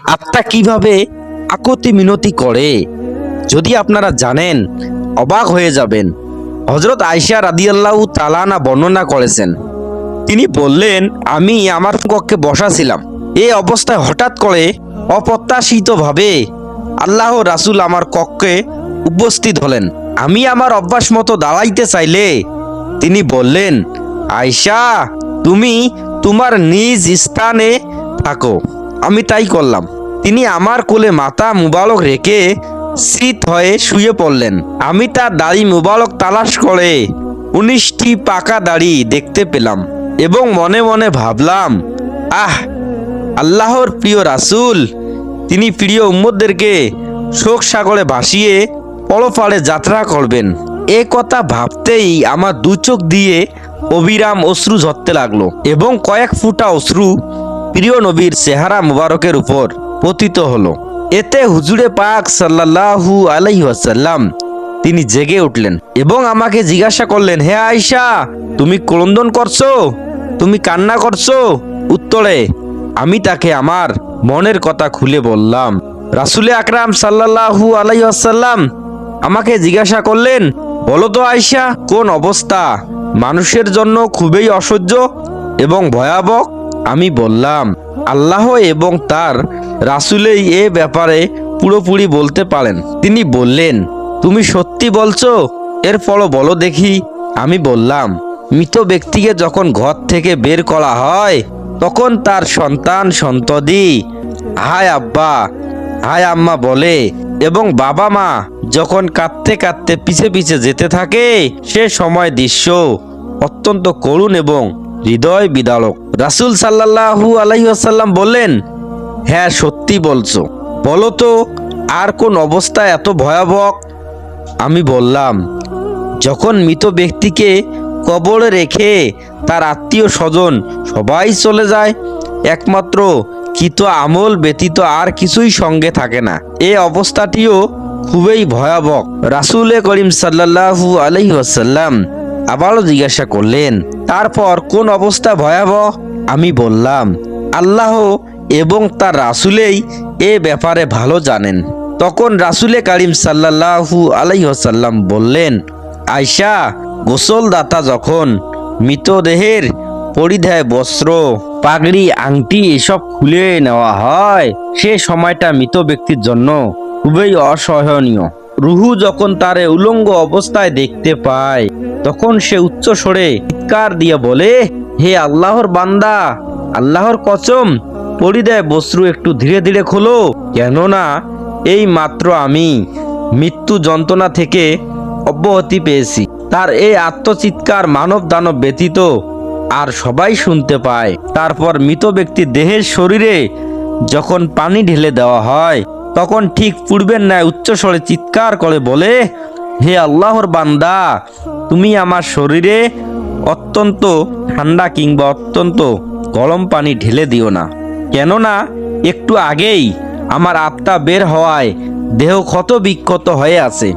আত্মা কীভাবে আকতি মিনতি করে? যদি আপনারা জানেন, অবাক হয়ে যাবেন। হজরত আয়সা রাদিয়াল্লাহু তালানা বর্ণনা করেছেন, তিনি বললেন, আমি আমার কক্ষে বসা ছিলাম। এই অবস্থায় হঠাৎ করে অপ্রত্যাশিতভাবে আল্লাহ রাসূল আমার কক্ষে উপস্থিত হলেন। আমি আমার অভ্যাস মতো দাঁড়াইতে চাইলে তিনি বললেন, আয়শা, তুমি তোমার নিজ স্থানে থাকো। আমি তাই করলাম। তিনি আমার কোলে মাথা মুবালক রেখে শীত হয়ে শুয়ে পড়লেন। আমি তার দাড়ি মুবালক তালাশ করে উনিশটি পাকা দাড়ি দেখতে পেলাম এবং মনে মনে ভাবলাম, আহ, আল্লাহর প্রিয় রাসূল, তিনি প্রিয় উম্মদদেরকে শোক সাগরে ভাসিয়ে পলপাড়ে যাত্রা করবেন। এ কথা ভাবতেই আমার দু চোখ দিয়ে অবিরাম অশ্রু ঝরতে লাগল এবং কয়েক ফুটা অশ্রু প্রিয় নবীর চেহারা মুবারকের উপর পতিত হলো। এতে হুজুরে পাক সাল্লাল্লাহু আলাইহি ওয়াসাল্লাম তিনি জেগে উঠলেন এবং আমাকে জিজ্ঞাসা করলেন, হে আয়শা, তুমি ক্রন্দন করছ? তুমি কান্না করছ? উত্তরে, আমি তাকে আমার মনের কথা খুলে বললাম। রাসুলে আকরাম সাল্লাল্লাহু আলাইহি ওয়াসাল্লাম আমাকে জিজ্ঞাসা করলেন, বলো তো আয়শা, কোন অবস্থা? মানুষের জন্য খুবই অসহ্য এবং ভয়াবহ? আমি বললাম, আল্লাহ এবং তার রাসুলেই এ ব্যাপারে পুরোপুরি বলতে পারেন। তিনি বললেন, তুমি সত্যি বলছো? এরপরও বলো দেখি। আমি বললাম, মৃত ব্যক্তিকে যখন ঘর থেকে বের করা হয়, তখন তার সন্তান সন্ততি, হায় আব্বা, হায় আম্মা বলে, এবং বাবা মা যখন কাঁদতে কাঁদতে পিছে পিছে যেতে থাকে, সে সময় দৃশ্য অত্যন্ত করুণ এবং হৃদয় বিদারক রাসুল সাল্লাল্লাহু আলাইসাল্লাম বললেন হ্যাঁ সত্যি বলছো। বলো তো, আর কোন অবস্থা এত ভয়াবহ? আমি বললাম, যখন মৃত ব্যক্তিকে কবরে রেখে তার আত্মীয় স্বজন সবাই চলে যায়, একমাত্র কিত আমল ব্যতীত আর কিছুই সঙ্গে থাকে না। এ অবস্থাটিও খুবই ভয়াবহ। রাসুলে করিম আলাইহি ওয়াসাল্লাম আবারও জিজ্ঞাসা করলেন, তারপর কোন অবস্থা ভয়াবহ? আমি বললাম, আল্লাহ এবং তার রাসুলেই এ ব্যাপারে ভালো জানেন। তখন রাসুলে কারিম সাল্লাল্লাহু আলাইসাল্লাম বললেন, আয়শা, গোসলদাতা যখন মৃতদেহের পরিধায় বস্ত্র, পাগড়ি, আংটি এসব খুলে নেওয়া হয়, সে সময়টা মৃত ব্যক্তির জন্য খুবই অসহনীয়। রুহু যখন তারে উলঙ্গ অবস্থায় দেখতে পায়, তখন সে উচ্চ স্বরে চিৎকার দিয়ে বলে, হে আল্লাহর বান্দা, আল্লাহর কসম পরিদয় বস্ত্র একটু ধীরে ধীরে খোলো, কেননা এই মাত্র আমি মৃত্যু যন্ত্রণা থেকে অব্যাহতি পেয়েছি। তার এই আত্মচিৎকার মানব দানব ব্যতীত আর সবাই শুনতে পায়। তারপর মৃত ব্যক্তির দেহের শরীরে যখন পানি ঢেলে দেওয়া হয় তখন ঠিক পূর্বের ন্যায় উচ্চস্বরে চিৎকার করে বলে, হে আল্লাহর বান্দা, তুমি আমার শরীরে অত্যন্ত ঠান্ডা কিংবা অত্যন্ত গরম পানি ঢেলে দিও না। কেননা একটু আগেই আমার আত্মা বের হওয়ায় দেহ ক্ষত বিক্ষত হয়ে আছে।